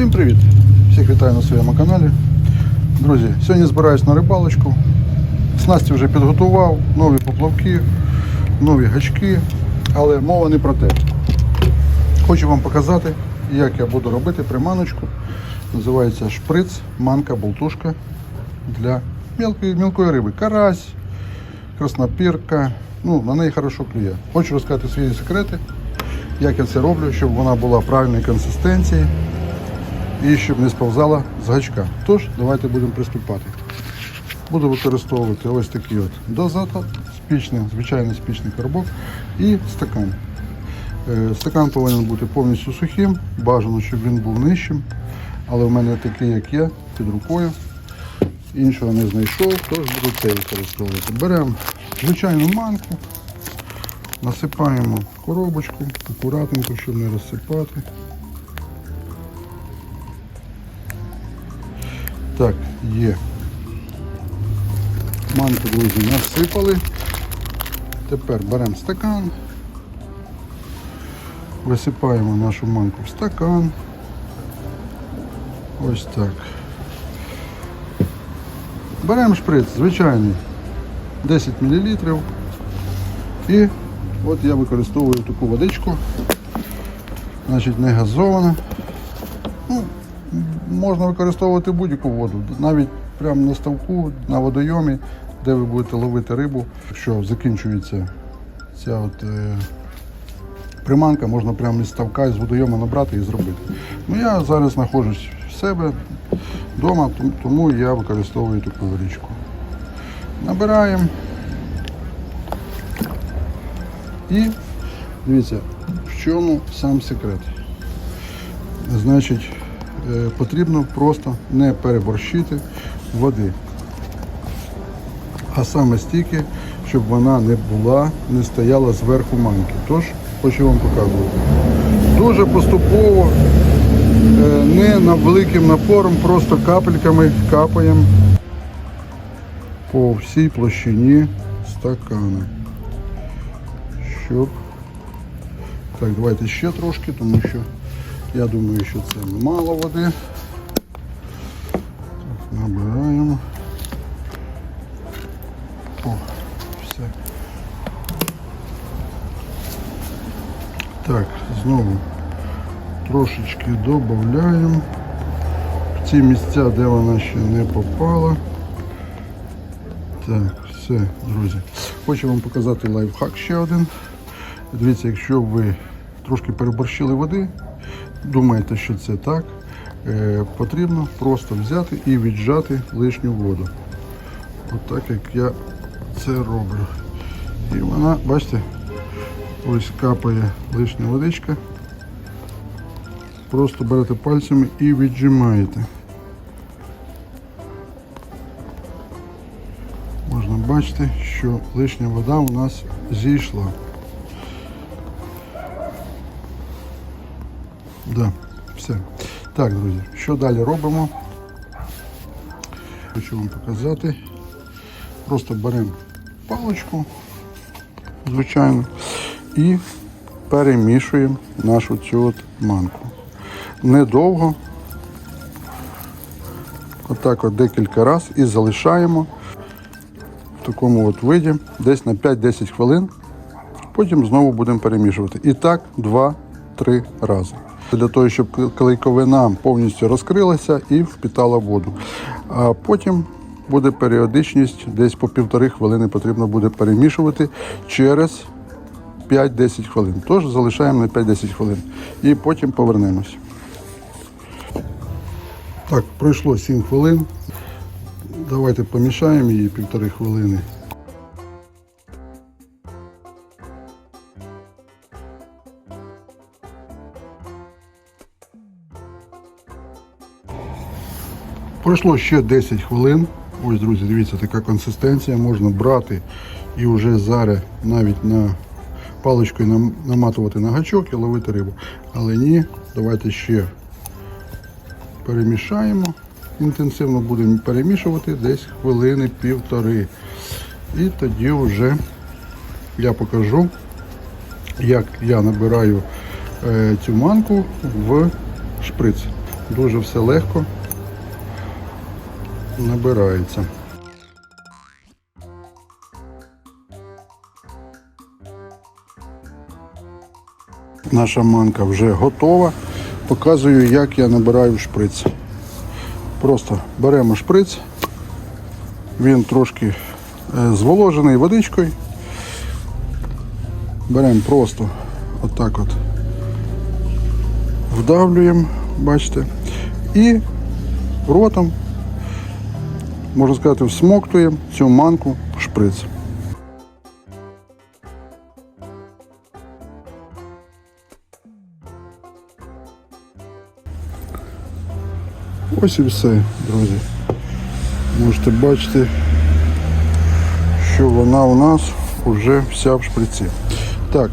Всім привіт! Всіх вітаю на своєму каналі. Друзі, сьогодні збираюсь на рибалочку. Снасті вже підготував, нові поплавки, нові гачки, але мова не про те. Хочу вам показати, як я буду робити приманочку. Називається шприц, манка, болтушка для мілкої, мілкої риби. Карась, краснопірка. Ну, на неї хорошо клює. Хочу розказати свої секрети, як я це роблю, щоб вона була правильної консистенції і щоб не сповзала з гачка. Тож, давайте будемо приступати. Буду використовувати ось такий от дозатор, спічний, звичайний спічний коробок і стакан. Е, Стакан повинен бути повністю сухим, бажано, щоб він був нижчим, але в мене такий, як я, під рукою. Іншого не знайшов, тож буду цей використовувати. Беремо звичайну манку, насипаємо коробочку, акуратненько, щоб не розсипати. Так, є. Манку, друзі, насипали. Тепер беремо стакан, висипаємо нашу манку в стакан. Ось так. Беремо шприц, звичайний, 10 мл. І от я використовую таку водичку, значить не газована. Ну, можна використовувати будь-яку воду, навіть прямо на ставку, на водойомі, де ви будете ловити рибу. Якщо закінчується ця от, е, приманка, можна прямо із ставка, з водойому набрати і зробити. Ну, я зараз знаходжусь в себе вдома, тому- я використовую таку водичку. Набираємо. І дивіться, в чому сам секрет. Значить, потрібно просто не переборщити води. А саме стільки, щоб вона не була, не стояла зверху манки. Тож, хочу вам показувати. Дуже поступово, е, не на великим напором, просто капельками капаємо по всій площині стакана. Щоб. Так, давайте ще трошки, тому що я думаю, що це мало води. Набираємо. О, все. Так, знову трошечки додаємо. В ці місця, де вона ще не попала. Так, все, друзі. Хочу вам показати лайфхак ще один. Дивіться, якщо ви трошки переборщили води, думаєте, що це так, е, потрібно просто взяти і віджати лишню воду. От так як я це роблю. І вона, бачите, ось капає лишня водичка. Просто берете пальцями і віджимаєте. Можна бачити, що лишня вода у нас зійшла. Да, все. Так, друзі, що далі робимо? Хочу вам показати. Просто беремо паличку, звичайно, і перемішуємо нашу цю от манку. Недовго. Отак от декілька разів і залишаємо в такому от виді десь на 5-10 хвилин. Потім знову будемо перемішувати. І так 2-3 рази. Для того, щоб клейковина повністю розкрилася і впітала воду. А потім буде періодичність, десь по півтори хвилини потрібно буде перемішувати через 5-10 хвилин. Тож залишаємо на 5-10 хвилин. І потім повернемось. Так, пройшло 7 хвилин. Давайте помішаємо її півтори хвилини. Пройшло ще 10 хвилин. Ось, друзі, дивіться, така консистенція. Можна брати і вже зараз навіть на паличкою наматувати на гачок і ловити рибу. Але ні, давайте ще перемішаємо. Інтенсивно будемо перемішувати десь хвилини півтори. І тоді вже я покажу, як я набираю е, цю манку в шприц. дуже все легко набирається. Наша манка вже готова. Показую, як я набираю шприц. Просто беремо шприц, він трошки е, зволожений водичкою. Беремо просто отак от вдавлюємо, бачите, і ротом, можна сказати, всмоктуємо цю манку в шприц. Ось і все, друзі. Можете бачити, що вона у нас вже вся в шприці. Так,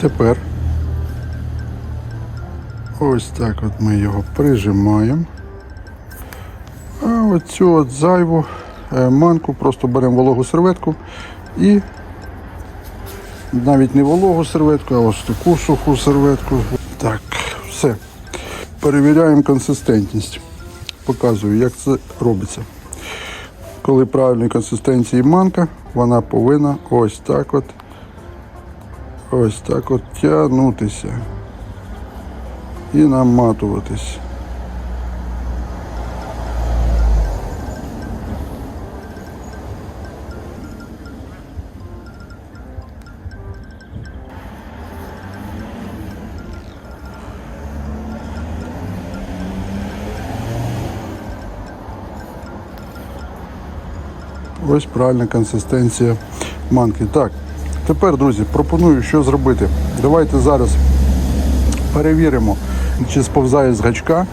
тепер ось так от ми його прижимаємо. Оцю от зайву е, манку просто беремо вологу серветку і навіть не вологу серветку, а ось таку суху серветку. Так, все. Перевіряємо консистентність. Показую, як це робиться. Коли правильної консистенції манка, вона повинна ось так от ось так от тягнутися і наматуватись. Ось правильна консистенція манки. Так, тепер, друзі, пропоную, що зробити. Давайте зараз перевіримо, чи сповзає з гачка.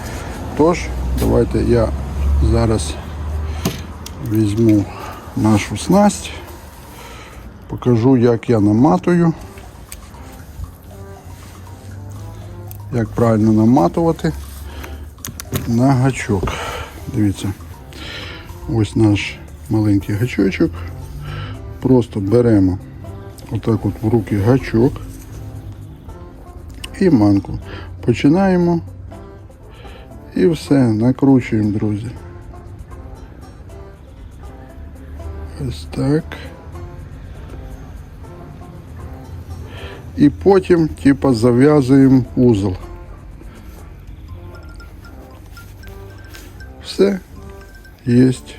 Тож, давайте я зараз візьму нашу снасть, покажу, як я наматую. Як правильно наматувати на гачок. Дивіться. Ось наш маленький гачочок. Просто беремо отак от в руки гачок і манку. Починаємо і все, накручуємо, друзі. Ось так. І потім, типа, зав'язуємо узол. Все, єсть.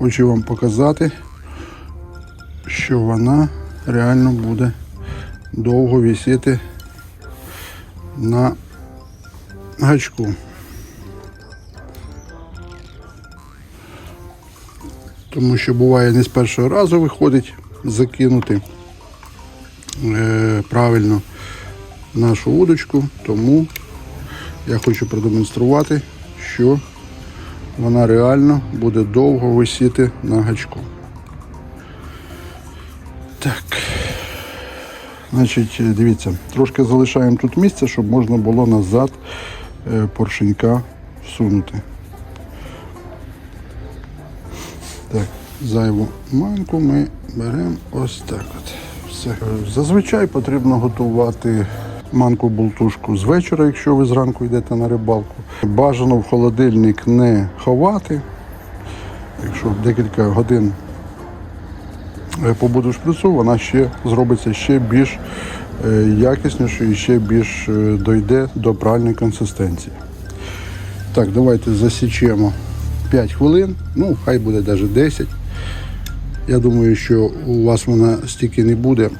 Хочу вам показати, що вона реально буде довго висіти на гачку. Тому що буває не з першого разу виходить закинути е, правильно нашу удочку, тому я хочу продемонструвати, що вона реально буде довго висіти на гачку. Так. Значить, дивіться, трошки залишаємо тут місце, щоб можна було назад е, поршенька всунути. Так, зайву манку ми беремо ось так от. Все. Зазвичай потрібно готувати манку-болтушку з вечора, якщо ви зранку йдете на рибалку. Бажано в холодильник не ховати. Якщо декілька годин е, побуде в шприцу, вона ще зробиться ще більш е, якіснішою і ще більш е, дойде до правильної консистенції. Так, давайте засічемо 5 хвилин, ну хай буде навіть 10. Я думаю, що у вас вона стільки не буде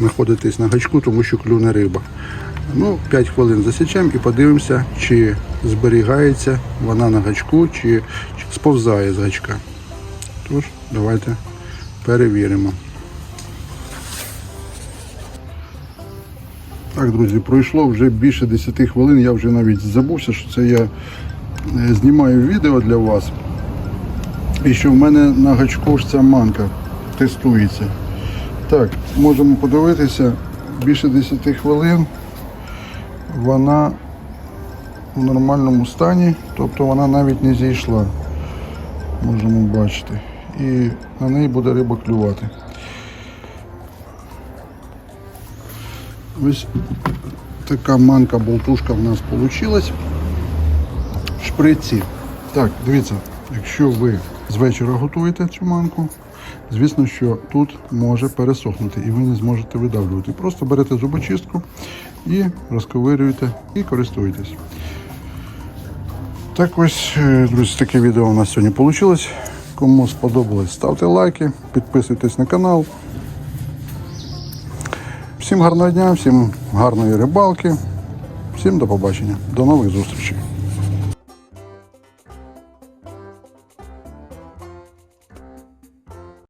знаходитись на гачку, тому що клюне риба. Ну, 5 хвилин засічемо і подивимося, чи зберігається вона на гачку, чи, сповзає з гачка. Тож, давайте перевіримо. Так, друзі, пройшло вже більше 10 хвилин, я вже навіть забувся, що це я е, знімаю відео для вас. І що в мене на гачку ж ця манка тестується. Так, можемо подивитися, більше 10 хвилин вона в нормальному стані, тобто вона навіть не зійшла. Можемо бачити. І на неї буде риба клювати. Ось така манка-болтушка в нас вийшла. Шприці. Так, дивіться, якщо ви з вечора готуєте цю манку, звісно, що тут може пересохнути і ви не зможете видавлювати. Просто берете зубочистку і розковирюєте і користуєтесь. Так ось, е, друзі, таке відео у нас сьогодні вийшло. Кому сподобалось, ставте лайки, підписуйтесь на канал. Всім гарного дня, всім гарної рибалки, всім до побачення, до нових зустрічей.